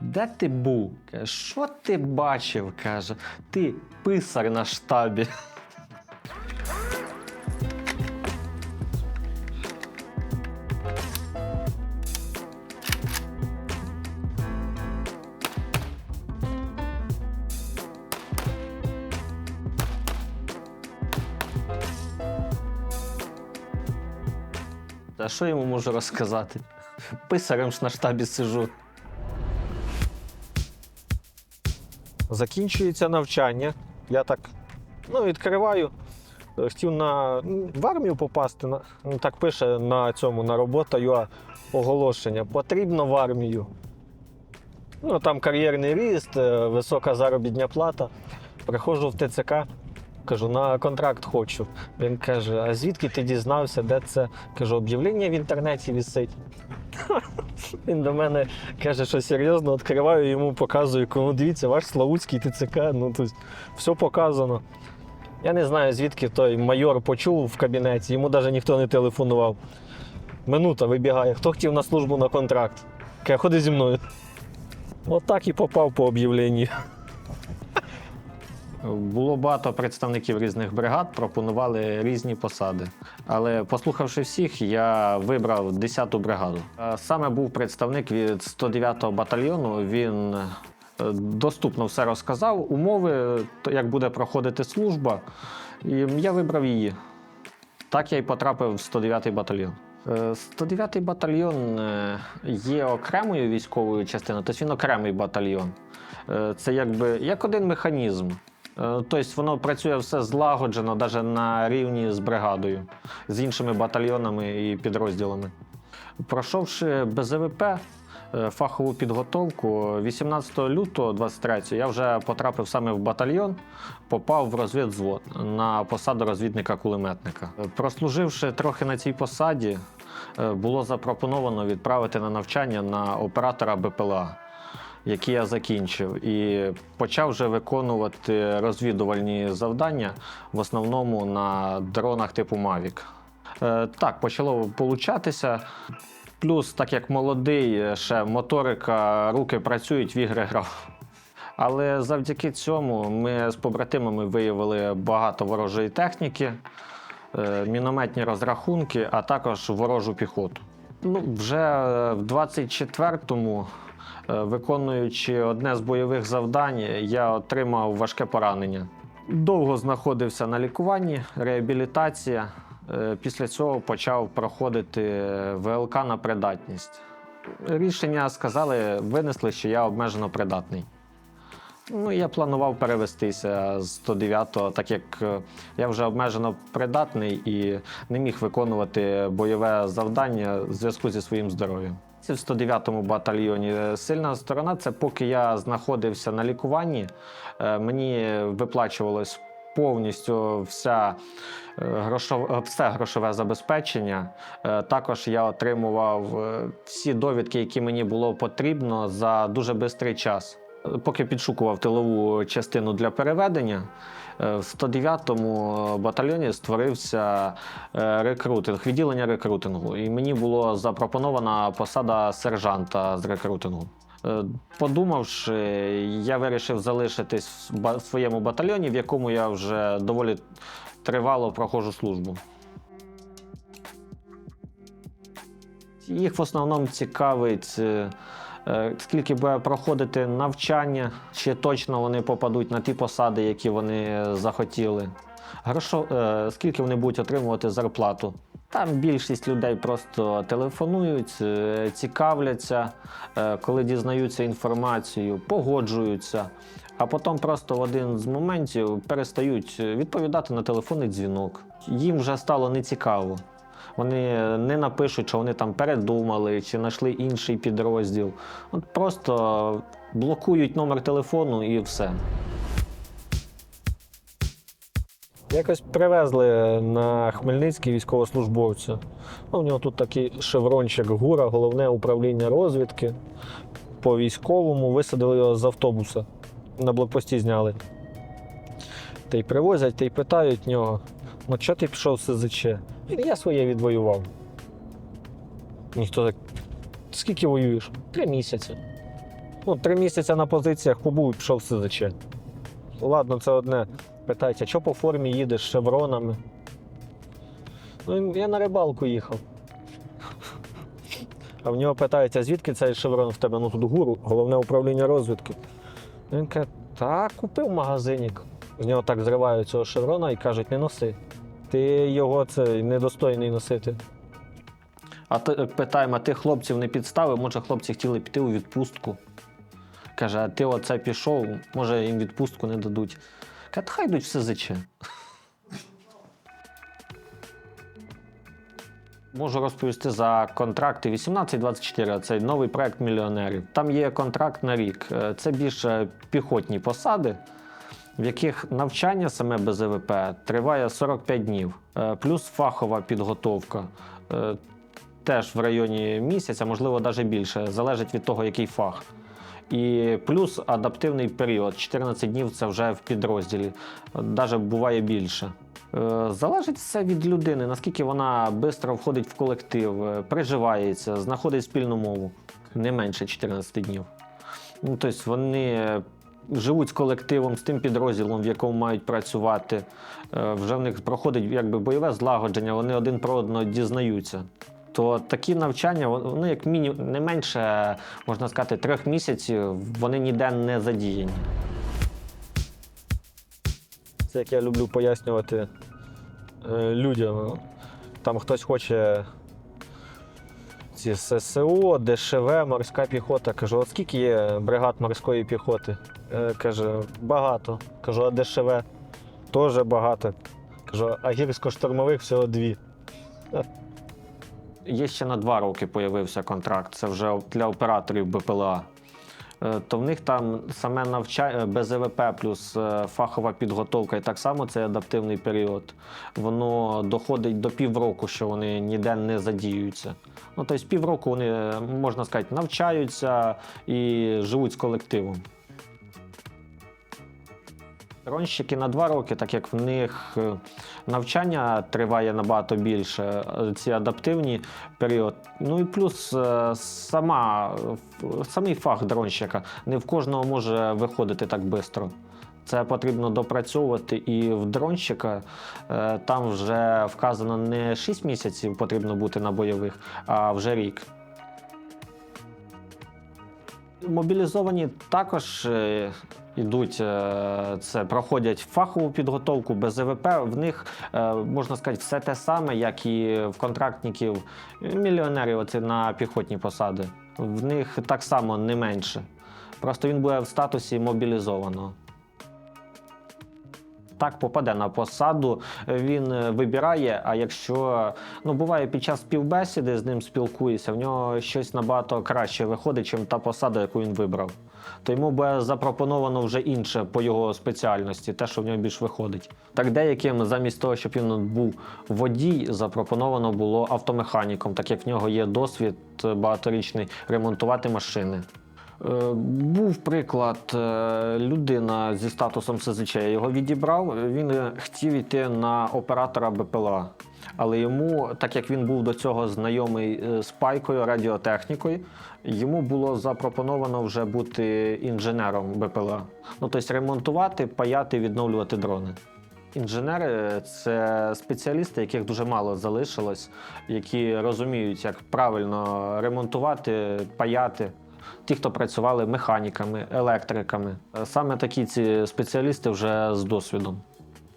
Де ти був? Що ти бачив? каже, ти писар на штабі. А що йому можу розказати? Писарем ж на штабі сижу. Закінчується навчання. Я так ну, відкриваю. Хотів на в армію попасти. На, ну, так пише на цьому на робота оголошення. Потрібно в армію. Ну, там кар'єрний ріст, е, висока заробітня плата. Приходжу в ТЦК, кажу, на контракт хочу. Він каже: а звідки ти дізнався, де це? Кажу, об'явлення в інтернеті висить. Він до мене каже, що серйозно відкриваю, йому показую, кому дивіться, ваш Славутський ТЦК, ну тобто все показано. Я не знаю, звідки той майор почув в кабінеті, йому навіть ніхто не телефонував. Минута вибігає, хто хотів на службу на контракт. Каже, ходи зі мною. Отак і попав по об'явленню. Було багато представників різних бригад, пропонували різні посади. Але послухавши всіх, я вибрав 10-ту бригаду. Е, Саме був представник від 109-го батальйону. Він е, доступно все розказав, умови, як буде проходити служба. І я вибрав її. Так я й потрапив в 109-й батальйон. Е, 109-й батальйон е, є окремою військовою частиною, тобто він окремий батальйон. Е, Це якби як один механізм. Е, Тобто воно працює все злагоджено, навіть на рівні з бригадою, з іншими батальйонами і підрозділами. Пройшовши БЗВП, е, фахову підготовку, 18 лютого 23 я вже потрапив саме в батальйон, попав в розвідзвод на посаду розвідника-кулеметника. Прослуживши трохи на цій посаді, е, було запропоновано відправити на навчання на оператора БПЛА які я закінчив, і почав вже виконувати розвідувальні завдання в основному на дронах типу Mavic. Е, Так, почало получатися. Плюс, так як молодий, ще моторика, руки працюють, в ігри грав. Але завдяки цьому ми з побратимами виявили багато ворожої техніки, е, мінометні розрахунки, а також ворожу піхоту. Ну, вже в 24-му, е, виконуючи одне з бойових завдань, я отримав важке поранення. Довго знаходився на лікуванні, реабілітація. Е, Після цього почав проходити ВЛК на придатність. Рішення сказали, винесли, що я обмежено придатний. Ну, я планував перевестися з 109-го, так як е, я вже обмежено придатний і не міг виконувати бойове завдання в зв'язку зі своїм здоров'ям. В 109-му батальйоні е, сильна сторона це поки я знаходився на лікуванні, е, мені виплачувалось повністю вся е, грошов- все грошове забезпечення. Також я отримував всі довідки, які мені було потрібно за дуже швидкий час. Поки підшукував тилову частину для переведення, в 109-му батальйоні створився е, рекрутинг, відділення рекрутингу. І мені було запропонована посада сержанта з рекрутингу. Е, Подумавши, я вирішив залишитись в своєму батальйоні, в якому я вже доволі тривало проходжу службу. Їх в основному цікавить, е, е, скільки буде проходити навчання, чи точно вони попадуть на ті посади, які вони е, захотіли. Грошо, е, скільки вони будуть отримувати зарплату. Там більшість людей просто телефонують, е, цікавляться, е, коли дізнаються інформацію, погоджуються, а потім просто в один з моментів перестають відповідати на телефонний дзвінок. Їм вже стало нецікаво. Вони не напишуть, що вони там передумали чи знайшли інший підрозділ. От просто блокують номер телефону і все. Якось привезли на Хмельницький військовослужбовця. Ну, у нього тут такий шеврончик ГУРа, головне управління розвідки. По військовому висадили його з автобуса. На блокпості зняли. Та й привозять, та й питають нього: ну чого ти пішов СЗЧ? Він я своє відвоював. Ніхто так. Скільки воюєш? Три місяці. Ну, три місяці на позиціях побув і пішов СЗЧ. Ладно, це одне. Питається, що по формі їдеш з шевронами? Ну, я на рибалку їхав. А в нього питається, звідки цей шеврон в тебе? Ну тут гуру, головне управління розвідки. Він каже, так, купив в магазині. З нього так зривають цього шеврона і кажуть, не носи. Ти його це недостойний носити. А ти питаємо, а ти хлопців не підставив? Може, хлопці хотіли піти у відпустку? Каже, а ти оце пішов, може їм відпустку не дадуть. Каже, хай йдуть в СЗЧ. Можу розповісти за контракти 1824, це новий проект мільйонерів. Там є контракт на рік. Е, Це більше піхотні посади, в яких навчання саме без ВП триває 45 днів, Е, плюс фахова підготовка. Е, Теж в районі місяця, можливо, навіть більше, залежить від того, який фах. І плюс адаптивний період 14 днів це вже в підрозділі, навіть буває більше. Е, Залежить все від людини, наскільки вона швидко входить в колектив, приживається, знаходить спільну мову. Не менше 14 днів. Ну, тобто вони живуть з колективом, з тим підрозділом, в якому мають працювати. Е, Вже в них проходить якби бойове злагодження, вони один про одного дізнаються. То такі навчання, вони як мінімум не менше, можна сказати, трьох місяців, вони ніде не задіяні. Це як я люблю пояснювати е, людям. Там хтось хоче ці ССО, ДШВ, морська піхота. Кажу, от скільки є бригад морської піхоти? Е, каже, багато. Кажу, а ДШВ? Теж багато. Кажу, а гірсько-штурмових всього дві. Є ще на два роки появився контракт, це вже для операторів БПЛА. Е, То в них там саме навчання без ЕВП плюс е, фахова підготовка, і так само це адаптивний період. Воно доходить до півроку, що вони ніде не задіюються. Ну, тобто півроку вони, е, можна сказати, навчаються і живуть з колективом. Дронщики на два роки, так як в них е, навчання триває набагато більше, е, ці адаптивні період. Ну і плюс е, сама, самий фах дронщика не в кожного може виходити так швидко. Це потрібно допрацьовувати і в дронщика там вже вказано не 6 місяців потрібно бути на бойових, а вже рік. Мобілізовані також йдуть, е, це проходять фахову підготовку без ЕВП. В них е, можна сказати все те саме, як і в контрактників мільйонерів оці на піхотні посади. В них так само не менше. Просто він буде в статусі мобілізованого. Так попаде на посаду, він е, вибирає. А якщо ну буває під час співбесіди з ним спілкуєшся, в нього щось набагато краще виходить, ніж та посада, яку він вибрав. То йому буде запропоновано вже інше по його спеціальності, те, що в нього більш виходить. Так деяким замість того, щоб він був водій, запропоновано було автомеханіком, так як в нього є досвід багаторічний ремонтувати машини. Е, Був приклад, е, людина зі статусом СЗЧ його відібрав. Він е, хотів йти на оператора БПЛА. Але йому, так як він був до цього знайомий з пайкою, радіотехнікою, йому було запропоновано вже бути інженером БПЛА. Ну, тобто ремонтувати, паяти, відновлювати дрони. Інженери це спеціалісти, яких дуже мало залишилось, які розуміють, як правильно ремонтувати, паяти. Ті, хто працювали механіками, електриками. Е, Саме такі ці спеціалісти вже з досвідом.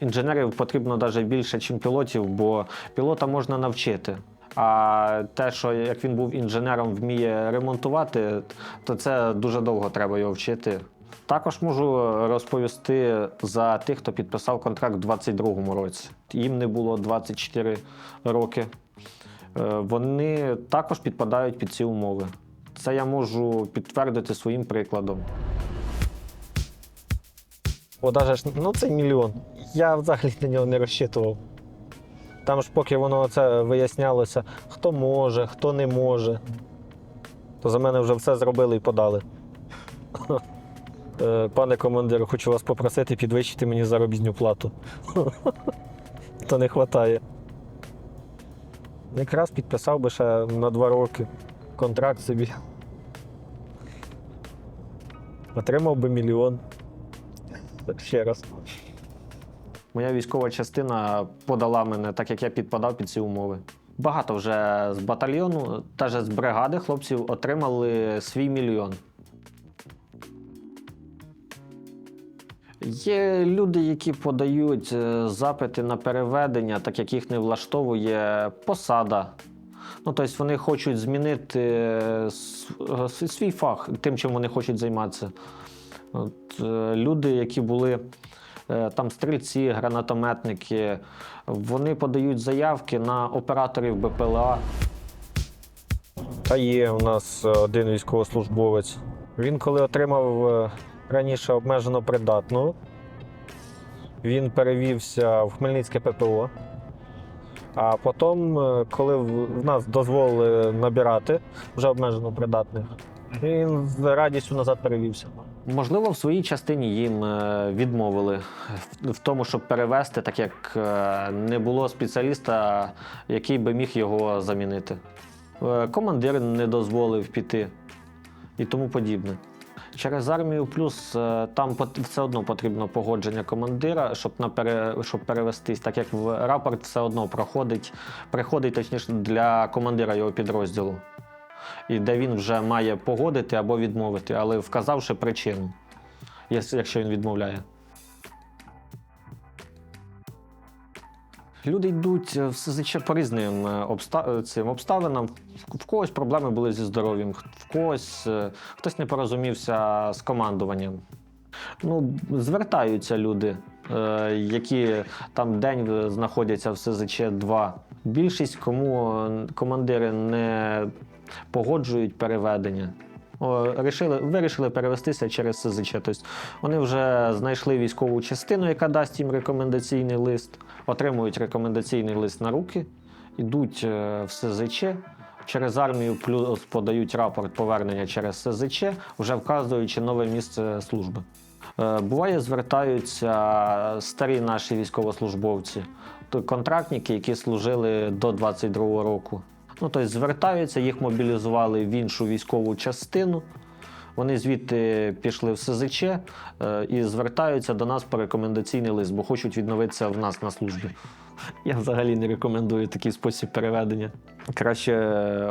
Інженерів потрібно навіть більше, ніж пілотів, бо пілота можна навчити. А те, що як він був інженером, вміє ремонтувати, то це дуже довго треба його вчити. Також можу розповісти за тих, хто підписав контракт у 2022 році. Їм не було 24 роки. Е, Вони також підпадають під ці умови. Це я можу підтвердити своїм прикладом. Бо ж, ну це мільйон. Я взагалі на нього не розчитував. Там ж поки воно це вияснялося, хто може, хто не може, то за мене вже все зробили і подали. Е, Пане командиру, хочу вас попросити підвищити мені заробітну плату. То не вистачає. Якраз підписав би ще на два роки контракт собі. Отримав би мільйон. Ще раз. Моя військова частина подала мене, так як я підпадав під ці умови. Багато вже з батальйону, теж з бригади хлопців отримали свій мільйон. Є люди, які подають е, запити на переведення, так як їх не влаштовує посада. Ну, тобто вони хочуть змінити е, е, свій фах тим, чим вони хочуть займатися. От, е, люди, які були там стрільці, гранатометники, вони подають заявки на операторів БПЛА. Та є у нас один військовослужбовець. Він коли отримав раніше обмежено придатну, він перевівся в Хмельницьке ППО. А потім, е, коли в нас дозволили набирати вже обмежено придатних, він з радістю назад перевівся. Можливо, в своїй частині їм е, відмовили в- тому, щоб перевести, так як е, не було спеціаліста, який би міг його замінити. Командир не дозволив піти і тому подібне. Через армію плюс е, там все одно потрібно погодження командира, щоб на пере, щоб перевестись, так як в рапорт все одно проходить, приходить точніше для командира його підрозділу. І де він вже має погодити або відмовити, але вказавши причину, якщо він відмовляє. Люди йдуть в СЗЧ по різним е, обста- цим обставинам. В когось проблеми були зі здоров'ям, в когось е, хтось не порозумівся з командуванням. Ну, звертаються люди, е, які там день знаходяться в СЗЧ 2. Більшість кому е, командири не погоджують переведення. Рішили, вирішили перевестися через СЗЧ. Тобто вони вже знайшли військову частину, яка дасть їм рекомендаційний лист, отримують рекомендаційний лист на руки, йдуть е, в СЗЧ, через армію плюс подають рапорт повернення через СЗЧ, вже вказуючи нове місце служби. Е, Буває, звертаються старі наші військовослужбовці, контрактники, які служили до 22-го року. Ну, тобто звертаються, їх мобілізували в іншу військову частину. Вони звідти пішли в СЗЧ е, і звертаються до нас по рекомендаційний лист, бо хочуть відновитися в нас на службі. Я взагалі не рекомендую такий спосіб переведення. Краще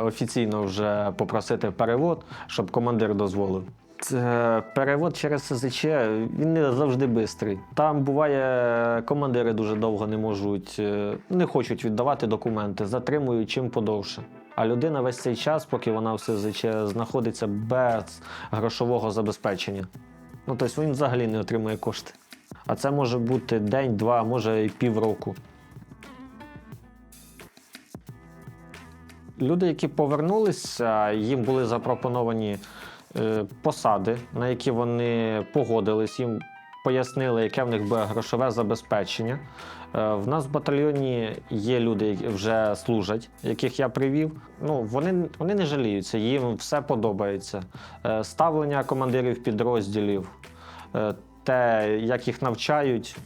офіційно вже попросити перевод, щоб командир дозволив. Це перевод через СЗЧ він не завжди швидкий. Там буває, командири дуже довго не можуть, е, не хочуть віддавати документи, затримують чим подовше. А людина весь цей час, поки вона в СЗЧ знаходиться без грошового забезпечення. Ну тобто він взагалі не отримує кошти. А це може бути день, два, може і півроку. Люди, які повернулися, їм були запропоновані е, посади, на які вони погодились, їм пояснили, яке в них буде грошове забезпечення. Е, в нас в батальйоні є люди, які вже служать, яких я привів. Ну, вони, вони не жаліються, їм все подобається. Е, ставлення командирів підрозділів, е, те, як їх навчають.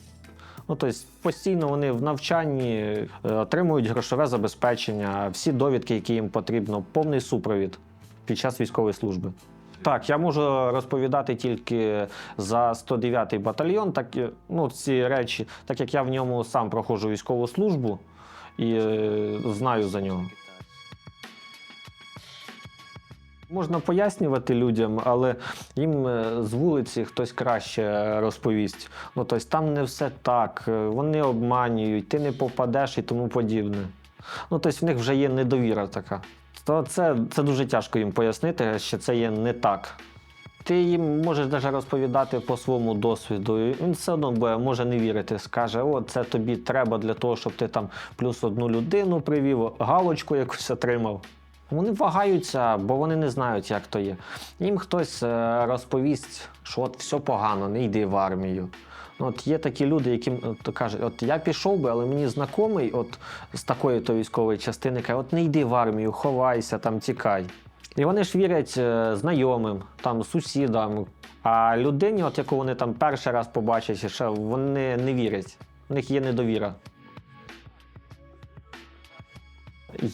Ну, тобто постійно вони в навчанні е, отримують грошове забезпечення, всі довідки, які їм потрібно, повний супровід під час військової служби. Так, я можу розповідати тільки за 109-й батальйон, так ну, ці речі, так як я в ньому сам проходжу військову службу і е, знаю за нього. Можна пояснювати людям, але їм е, з вулиці хтось краще розповість. Ну, тобто там не все так, е, вони обманюють, ти не попадеш і тому подібне. Ну, тобто в них вже є недовіра така. То це, це дуже тяжко їм пояснити, що це є не так. Ти їм можеш навіть розповідати по своєму досвіду. і Він все одно буде, може не вірити. Скаже: о, це тобі треба для того, щоб ти там плюс одну людину привів, галочку якусь отримав. Вони вагаються, бо вони не знають, як то є. Їм хтось е, розповість, що от все погано, не йди в армію. Ну, От є такі люди, які то кажуть, от я пішов би, але мені знайомий от з такої то військової частини каже, от не йди в армію, ховайся, там тікай. І вони ж вірять е, знайомим, там, сусідам. А людині, от яку вони там перший раз побачать, ще вони не вірять. У них є недовіра.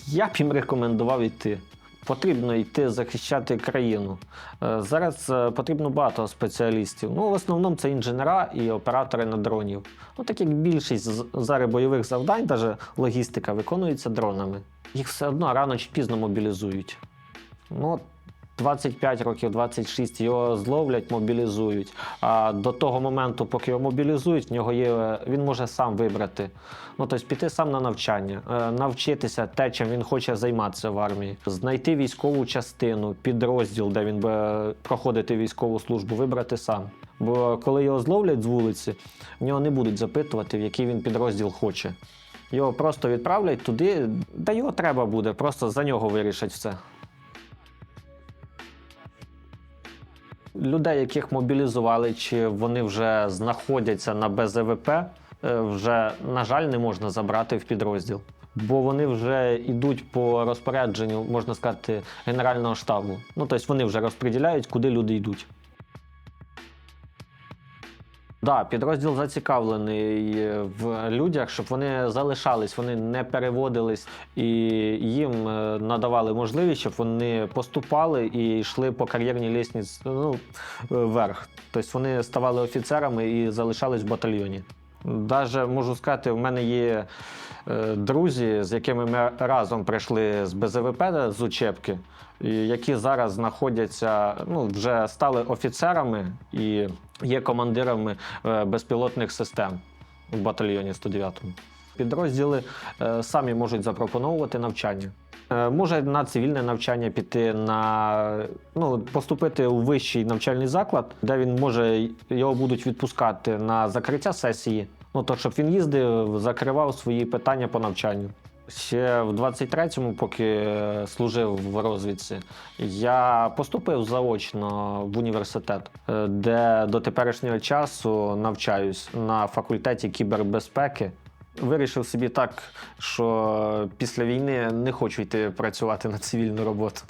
Я б їм рекомендував йти. Потрібно йти захищати країну. Е, Зараз е, потрібно багато спеціалістів. Ну, в основному це інженера і оператори на дронів. Ну, так як більшість зараз бойових завдань, навіть логістика, виконується дронами. Їх все одно рано чи пізно мобілізують. Ну, 25 років, 26 його зловлять, мобілізують. А до того моменту, поки його мобілізують, в нього є, він може сам вибрати. Ну, тобто піти сам на навчання, е, навчитися те, чим він хоче займатися в армії, знайти військову частину, підрозділ, де він буде проходити військову службу, вибрати сам. Бо коли його зловлять з вулиці, в нього не будуть запитувати, в який він підрозділ хоче. Його просто відправлять туди, де його треба буде, просто за нього вирішать все. Людей, яких мобілізували, чи вони вже знаходяться на БЗВП, е, вже, на жаль, не можна забрати в підрозділ. Бо вони вже йдуть по розпорядженню, можна сказати, Генерального штабу. Ну, тобто вони вже розподіляють, куди люди йдуть. Да, підрозділ зацікавлений в людях, щоб вони залишались, вони не переводились і їм е, надавали можливість, щоб вони поступали і йшли по кар'єрній лісниці ну, вверх. Тобто вони ставали офіцерами і залишались в батальйоні. Даже можу сказати, в мене є е, друзі, з якими ми разом прийшли з БЗВП з учебки, які зараз знаходяться, ну вже стали офіцерами і є командирами е, безпілотних систем в батальйоні 109-му. Підрозділи е, самі можуть запропонувати навчання. Е, Може на цивільне навчання піти на ну, поступити у вищий навчальний заклад, де він може його будуть відпускати на закриття сесії. Ну то щоб він їздив, закривав свої питання по навчанню. Ще в 23-му, поки е, служив в розвідці, я поступив заочно в університет, е, де до теперішнього часу навчаюсь на факультеті кібербезпеки. Вирішив собі так, що після війни не хочу йти працювати на цивільну роботу.